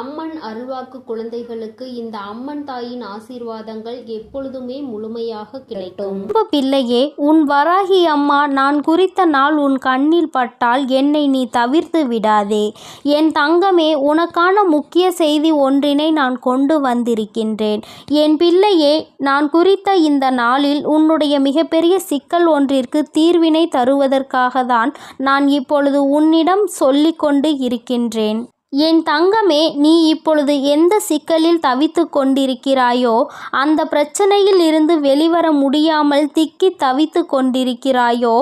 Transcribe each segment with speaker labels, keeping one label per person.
Speaker 1: அம்மன் அருள்வாக்கு குழந்தைகளுக்கு இந்த அம்மன் தாயின் ஆசீர்வாதங்கள் எப்பொழுதுமே முழுமையாக கிடைக்கும்.
Speaker 2: அன்பு பிள்ளையே உன் வராகி அம்மா நான் குறித்த நாள் உன் கண்ணில் பட்டால் என்னை நீ தவிர்த்து விடாதே. என் தங்கமே உனக்கான முக்கிய செய்தி ஒன்றினை நான் கொண்டு வந்திருக்கின்றேன். என் பிள்ளையே நான் குறித்த இந்த நாளில் உன்னுடைய மிகப்பெரிய சிக்கல் ஒன்றிற்கு தீர்வினை தருவதற்காக தான் நான் இப்பொழுது உன்னிடம் சொல்லிக்கொண்டு இருக்கின்றேன். என் தங்கமே நீ இப்பொழுது எந்த சிக்கலில் தவித்து கொண்டிருக்கிறாயோ அந்த பிரச்சனையில் இருந்து வெளிவர முடியாமல் திக்கி தவித்து கொண்டிருக்கிறாயோ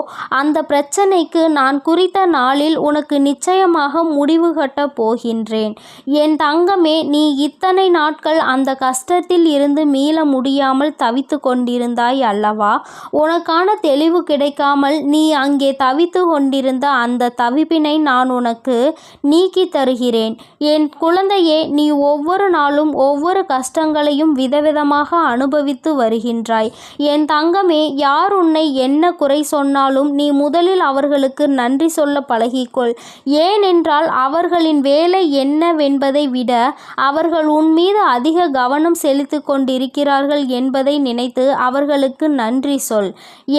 Speaker 2: அந்த பிரச்சனைக்கு நான் குறித்த நாளில் உனக்கு நிச்சயமாக முடிவு கட்டப் போகின்றேன். என் தங்கமே நீ இத்தனை நாட்கள் அந்த கஷ்டத்தில் இருந்து மீள முடியாமல் தவித்து கொண்டிருந்தாய் அல்லவா? உனக்கான தெளிவு கிடைக்காமல் நீ அங்கே தவித்து கொண்டிருந்த அந்த தவிப்பினை நான் உனக்கு நீக்கி தருகிறேன். என் குழந்தையே நீ ஒவ்வொரு நாளும் ஒவ்வொரு கஷ்டங்களையும் விதவிதமாக அனுபவித்து வருகின்றாய். என் தங்கமே யார் உன்னை என்ன குறை சொன்னாலும் நீ முதலில் அவர்களுக்கு நன்றி சொல்ல பழகிக்கொள். ஏனென்றால் அவர்களின் வேலை என்னவென்பதை விட அவர்கள் உன் மீது அதிக கவனம் செலுத்தி கொண்டிருக்கிறார்கள் என்பதை நினைத்து அவர்களுக்கு நன்றி சொல்.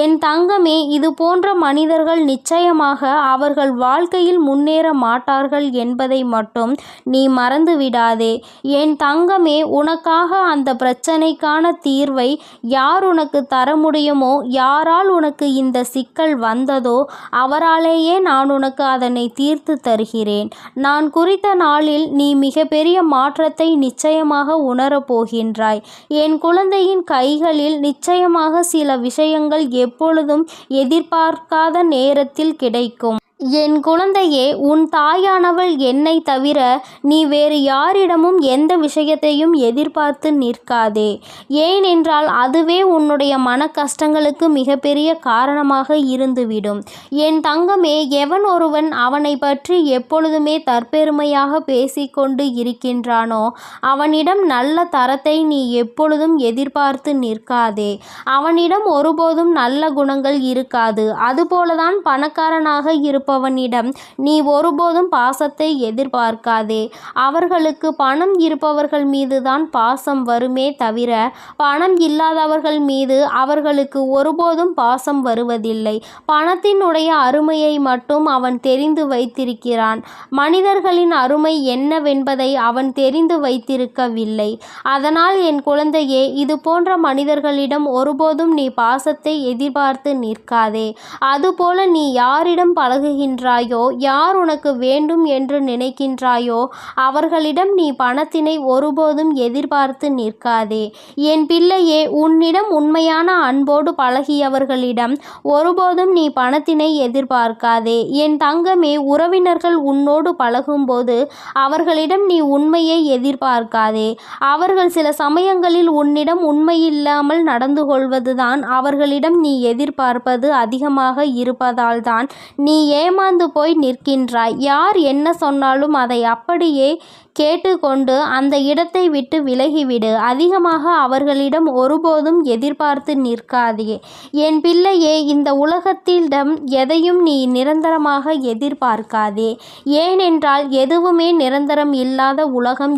Speaker 2: என் தங்கமே இது போன்ற மனிதர்கள் நிச்சயமாக அவர்கள் வாழ்க்கையில் முன்னேற மாட்டார்கள் என்பதை மட்டும் மட்டும். நீ மறந்து விடாதே. என் தங்கமே உனக்காக அந்த பிரச்சனைக்கான தீர்வை யார் உனக்கு தர முடியுமோ யாரால் உனக்கு இந்த சிக்கல் வந்ததோ அவராலேயே நான் உனக்கு அதனை தீர்த்து தருகிறேன். நான் குறித்த நாளில் நீ மிகப்பெரிய மாற்றத்தை நிச்சயமாக உணரப் போகின்றாய். என் குழந்தையின் கைகளில் நிச்சயமாக சில விஷயங்கள் எப்பொழுதும் எதிர்பார்க்காத நேரத்தில் கிடைக்கும். என் குழந்தையே உன் தாயானவள் என்னை தவிர நீ வேறு யாரிடமும் எந்த விஷயத்தையும் எதிர்பார்த்து நிற்காதே. ஏனென்றால் அதுவே உன்னுடைய மன கஷ்டங்களுக்கு மிகப்பெரிய காரணமாக இருந்துவிடும். என் தங்கமே எவன் ஒருவன் அவனை பற்றி எப்பொழுதுமே தற்பெருமையாக பேசிக்கொண்டு இருக்கின்றானோ அவனிடம் நல்ல தரத்தை நீ எப்பொழுதும் எதிர்பார்த்து நிற்காதே. அவனிடம் ஒருபோதும் நல்ல குணங்கள் இருக்காது. அதுபோலதான் பணக்காரனாக இருப்ப இருப்பவனிடம் நீ ஒருபோதும் பாசத்தை எதிர்பார்க்காதே. அவர்களுக்கு பணம் இருப்பவர்கள் மீதுதான் பாசம் வருமே தவிர பணம் இல்லாதவர்கள் மீது அவர்களுக்கு ஒருபோதும் பாசம் வருவதில்லை. பணத்தினுடைய அருமையை மட்டும் அவன் தெரிந்து வைத்திருக்கிறான். மனிதர்களின் அருமை என்னவென்பதை அவன் தெரிந்து வைத்திருக்கவில்லை. அதனால் என் குழந்தையே இது போன்ற மனிதர்களிடம் ஒருபோதும் நீ பாசத்தை எதிர்பார்த்து நிற்காதே. அதுபோல நீ யாரிடம் பழகுகிற நினைக்கின்றாயோ யார் உனக்கு வேண்டும் என்று நினைக்கின்றாயோ? அவர்களிடம் நீ பணத்தினை ஒருபோதும் எதிர்பார்த்து நிற்காதே. என் பிள்ளையே உன்னிடம் உண்மையான அன்போடு பழகியவர்களிடம் ஒருபோதும் நீ பணத்தினை எதிர்பார்க்காதே. என் தங்கமே உறவினர்கள் உன்னோடு பழகும்போது அவர்களிடம் நீ உண்மையை எதிர்பார்க்காதே. அவர்கள் சில சமயங்களில் உன்னிடம் உண்மையில்லாமல் நடந்து கொள்வதுதான் அவர்களிடம் நீ எதிர்பார்ப்பது அதிகமாக இருப்பதால் தான் நீ ஏமாந்து போய் நிற்கின்றாய். யார் என்ன சொன்னாலும் அதை அப்படியே கேட்டுக்கொண்டு அந்த இடத்தை விட்டு விலகிவிடு. அதிகமாக அவர்களிடம் ஒருபோதும் எதிர்பார்த்து நிற்காதே. என் பிள்ளையே இந்த உலகத்திடம் எதையும் நீ நிரந்தரமாக எதிர்பார்க்காதே. ஏனென்றால் எதுவுமே நிரந்தரம் இல்லாத உலகம்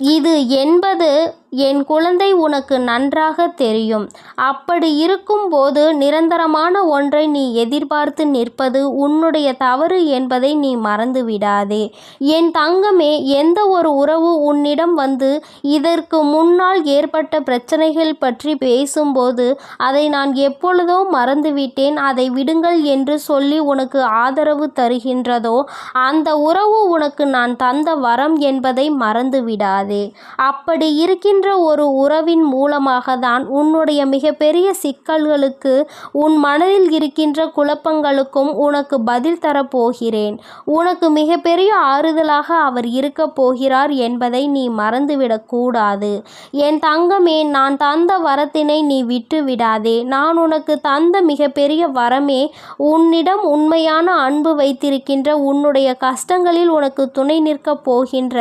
Speaker 2: இது. என்பது என் குழந்தை உனக்கு நன்றாக தெரியும். அப்படி இருக்கும்போது நிரந்தரமான ஒன்றை நீ எதிர்பார்த்து நிற்பது உன்னுடைய தவறு என்பதை நீ மறந்து விடாதே என் தங்கமே எந்த ஒரு உறவு உன்னிடம் வந்து இதற்கு முன்னால் ஏற்பட்ட பிரச்சனைகள் பற்றி பேசும்போது அதை நான் எப்பொழுதோ மறந்துவிட்டேன். அதை விடுங்கள் என்று சொல்லி உனக்கு ஆதரவு தருகின்றதோ அந்த உறவு உனக்கு நான் தந்த வரம் என்பதை மறந்து விடாதே அப்படி இருக்கின்ற என்ற ஒரு உறவின் மூலமாக தான் உன்னுடைய மிகப்பெரிய சிக்கல்களுக்கு உன் மனதில் இருக்கின்ற குழப்பங்களுக்கும் உனக்கு பதில் தரப்போகிறேன். உனக்கு மிகப்பெரிய ஆறுதலாக அவர் இருக்க போகிறார் என்பதை நீ மறந்துவிடக்கூடாது என் தங்கமே நான் தந்த வரத்தினை நீ விட்டு விடாதே. நான் உனக்கு தந்த மிகப்பெரிய வரமே உன்னிடம் உண்மையான அன்பு வைத்திருக்கின்ற உன்னுடைய கஷ்டங்களில் உனக்கு துணை நிற்கப் போகின்ற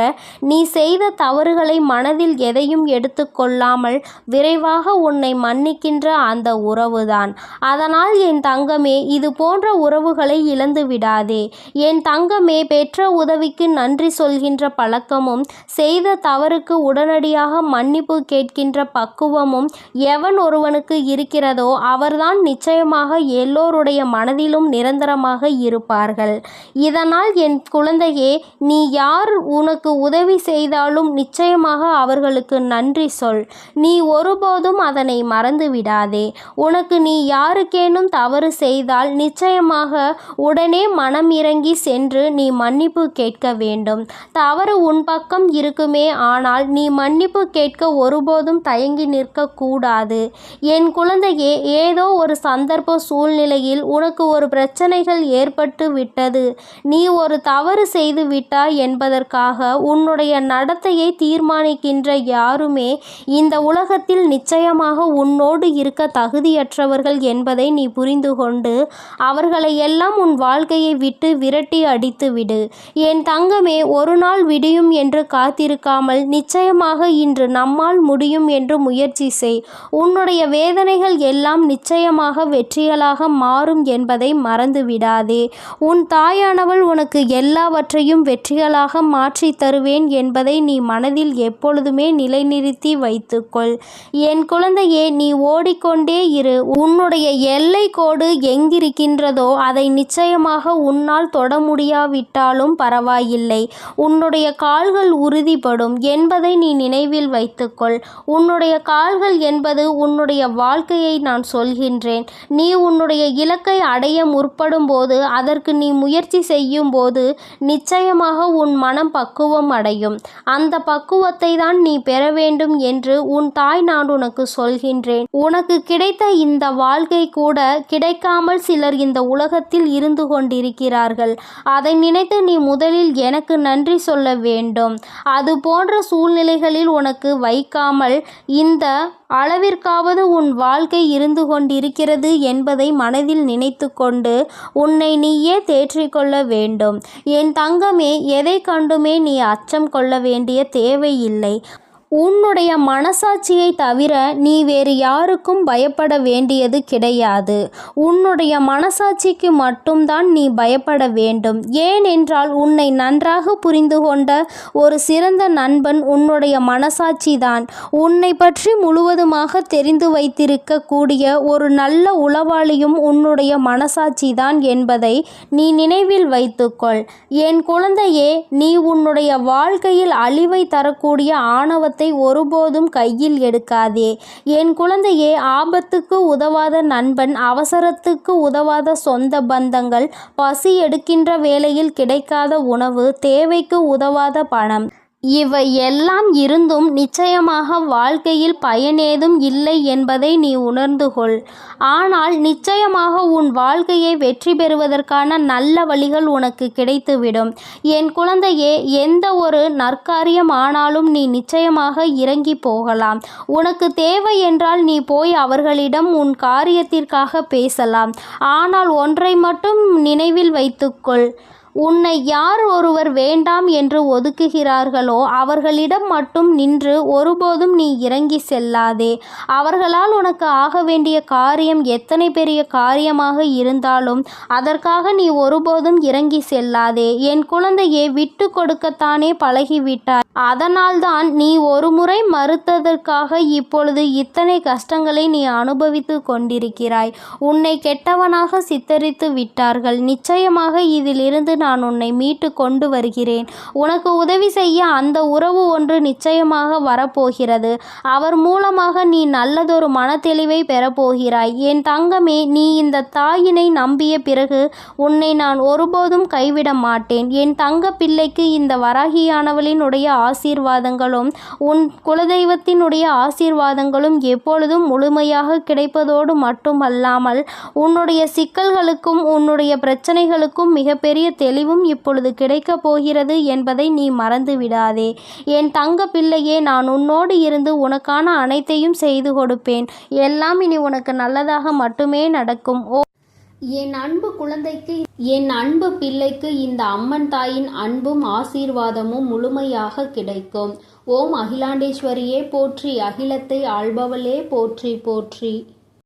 Speaker 2: நீ செய்த தவறுகளை மனதில் எதையும் எடுத்துக்கொள்ளாமல் விரைவாக உன்னை மன்னிக்கின்ற அந்த உறவுதான். அதனால் என் தங்கமே இது போன்ற உறவுகளை இழந்து விடாதே. என் தங்கமே பெற்ற உதவிக்கு நன்றி சொல்கின்ற பழக்கமும் செய்த தவறுக்கு உடனடியாக மன்னிப்பு கேட்கின்ற பக்குவமும் எவன் ஒருவனுக்கு இருக்கிறதோ அவர்தான் நிச்சயமாக எல்லோருடைய மனதிலும் நிரந்தரமாக இருப்பார்கள். இதனால் என் குழந்தையே நீ யார் உனக்கு உதவி செய்தாலும் நிச்சயமாக அவர்களுக்கு நன்றி நன்றி சொல். நீ ஒருபோதும் அதனை மறந்து விடாதே உனக்கு நீ யாருக்கேனும் தவறு செய்தால் நிச்சயமாக உடனே மனம் இறங்கி சென்று நீ மன்னிப்பு கேட்க வேண்டும். தவறு உன் பக்கம் இருக்குமே ஆனால் நீ மன்னிப்பு கேட்க ஒருபோதும் தயங்கி நிற்க கூடாது என் குழந்தையே ஏதோ ஒரு சந்தர்ப்ப சூழ்நிலையில் உனக்கு ஒரு பிரச்சனைகள் ஏற்பட்டு விட்டது. நீ ஒரு தவறு செய்து விட்டாய் என்பதற்காக உன்னுடைய நடத்தையை தீர்மானிக்கின்ற யார் இந்த உலகத்தில் நிச்சயமாக உன்னோடு இருக்க தகுதியற்றவர்கள் என்பதை நீ புரிந்து கொண்டு அவர்களை எல்லாம் உன் வாழ்க்கையை விட்டு விரட்டி அடித்து விடு. என் தங்கமே ஒரு நாள் விடியும் என்று காத்திருக்காமல் நிச்சயமாக இன்று நம்மால் முடியும் என்று முயற்சி செய். உன்னுடைய வேதனைகள் எல்லாம் நிச்சயமாக வெற்றிகளாக மாறும் என்பதை மறந்து விடாதே. உன் தாயானவள் உனக்கு எல்லாவற்றையும் வெற்றிகளாக மாற்றி தருவேன் என்பதை நீ மனதில் எப்பொழுதுமே நிலை நிலைநிறுத்தி வைத்துக்கொள். என் குழந்தையே நீ ஓடிக்கொண்டே இரு. உன்னுடைய எல்லை கோடு எங்கிருக்கின்றதோ அதை நிச்சயமாக உன்னால் தொட முடியாவிட்டாலும் பரவாயில்லை. உன்னுடைய கால்கள் உறுதிப்படும் என்பதை நீ நினைவில் வைத்துக்கொள். உன்னுடைய கால்கள் என்பது உன்னுடைய வாழ்க்கையை நான் சொல்கின்றேன். நீ உன்னுடைய இலக்கை அடைய முற்படும் போது அதற்கு நீ முயற்சி செய்யும் போது நிச்சயமாக உன் மனம் பக்குவம் அடையும். அந்த பக்குவத்தை தான் நீ பெற வேண்டும் என்று உன் தாய் நான் உனக்கு சொல்கின்றேன். உனக்கு கிடைத்த இந்த வாழ்க்கை கூட கிடைக்காமல் சிலர் இந்த உலகத்தில் இருந்து கொண்டிருக்கிறார்கள். அதை நினைத்து நீ முதலில் எனக்கு நன்றி சொல்ல வேண்டும். அது போன்ற சூழ்நிலைகளில் உனக்கு வைக்காமல் இந்த அளவிற்காவது உன் வாழ்க்கை இருந்து கொண்டிருக்கிறது என்பதை மனதில் நினைத்து கொண்டு உன்னை நீயே தேற்றிக்கொள்ள வேண்டும். என் தங்கமே எதை கண்டுமே நீ அச்சம் கொள்ள வேண்டிய தேவையில்லை. உன்னுடைய மனசாட்சியை தவிர நீ வேறு யாருக்கும் பயப்பட வேண்டியது கிடையாது. உன்னுடைய மனசாட்சிக்கு மட்டும்தான் நீ பயப்பட வேண்டும். ஏனென்றால் உன்னை நன்றாக புரிந்து கொண்ட ஒரு சிறந்த நண்பன் உன்னுடைய மனசாட்சி தான் உன்னை பற்றி முழுவதுமாக தெரிந்து வைத்திருக்கக்கூடிய ஒரு நல்ல உளவாளியும் உன்னுடைய மனசாட்சி தான் என்பதை நீ நினைவில் வைத்துக்கொள். என் குழந்தையே நீ உன்னுடைய வாழ்க்கையில் அழிவை தரக்கூடிய ஆணவத்தை ஒருபோதும் கையில் எடுக்காதே. என் குழந்தையே ஆபத்துக்கு உதவாத நண்பன் அவசரத்துக்கு உதவாத சொந்த பந்தங்கள் பசி எடுக்கின்ற வேளையில் கிடைக்காத உணவு தேவைக்கு உதவாத பணம். இவை எல்லாம் இருந்தும் நிச்சயமாக வாழ்க்கையில் பயனேதும் இல்லை என்பதை நீ உணர்ந்து கொள். ஆனால் நிச்சயமாக உன் வாழ்க்கையை வெற்றி பெறுவதற்கான நல்ல வழிகள் உனக்கு கிடைத்துவிடும். என் குழந்தையே எந்த ஒரு நற்காரியம் ஆனாலும் நீ நிச்சயமாக இறங்கி போகலாம். உனக்கு தேவை என்றால் நீ போய் அவர்களிடம் உன் காரியத்திற்காக பேசலாம். ஆனால் ஒன்றை மட்டும் நினைவில் வைத்துக்கொள். உன்னை யார் ஒருவர் வேண்டாம் என்று ஒதுக்குகிறார்களோ அவர்களிடம் மட்டும் நின்று ஒருபோதும் நீ இறங்கி செல்லாதே. அவர்களால் உனக்கு ஆக வேண்டிய காரியம் எத்தனை பெரிய காரியமாக இருந்தாலும் அதற்காக நீ ஒருபோதும் இறங்கி செல்லாதே. என் குழந்தையை விட்டு கொடுக்கத்தானே பழகிவிட்டாய். அதனால்தான் நீ ஒருமுறை மறுத்ததற்காக இப்பொழுது இத்தனை கஷ்டங்களை நீ அனுபவித்து கொண்டிருக்கிறாய். உன்னை கெட்டவனாக சித்தரித்து விட்டார்கள். நிச்சயமாக இதிலிருந்து நான் உன்னை மீட்டு கொண்டு வருகிறேன். உனக்கு உதவி செய்ய அந்த உறவு ஒன்று நிச்சயமாக வரப்போகிறது. அவர் மூலமாக நீ நல்லதொரு மனத்தெளிவை பெறப்போகிறாய். என் தங்கமே நீ இந்த தாயினை நம்பிய பிறகு உன்னை நான் ஒருபோதும் கைவிட மாட்டேன். என் தங்க பிள்ளைக்கு இந்த வராகியானவளினுடைய ஆசீர்வாதங்களும் உன் குலதெய்வத்தினுடைய ஆசீர்வாதங்களும் எப்பொழுதும் முழுமையாக கிடைப்பதோடு மட்டுமல்லாமல் உன்னுடைய சிக்கல்களுக்கும் உன்னுடைய பிரச்சனைகளுக்கும் மிகப்பெரிய தெளிவும் இப்பொழுது கிடைக்கப் போகிறது என்பதை நீ மறந்து விடாதே என் தங்க பிள்ளையே நான் உன்னோடு இருந்து உனக்கான அனைத்தையும் செய்து கொடுப்பேன். எல்லாம் இனி உனக்கு நல்லதாக மட்டுமே நடக்கும். ஓ
Speaker 1: என் அன்பு குழந்தைக்கு என் அன்பு பிள்ளைக்கு இந்த அம்மன் தாயின் அன்பும் ஆசீர்வாதமும் முழுமையாக கிடைக்கும். ஓம் அகிலாண்டேஸ்வரியே போற்றி அகிலத்தை ஆள்பவளே போற்றி போற்றி.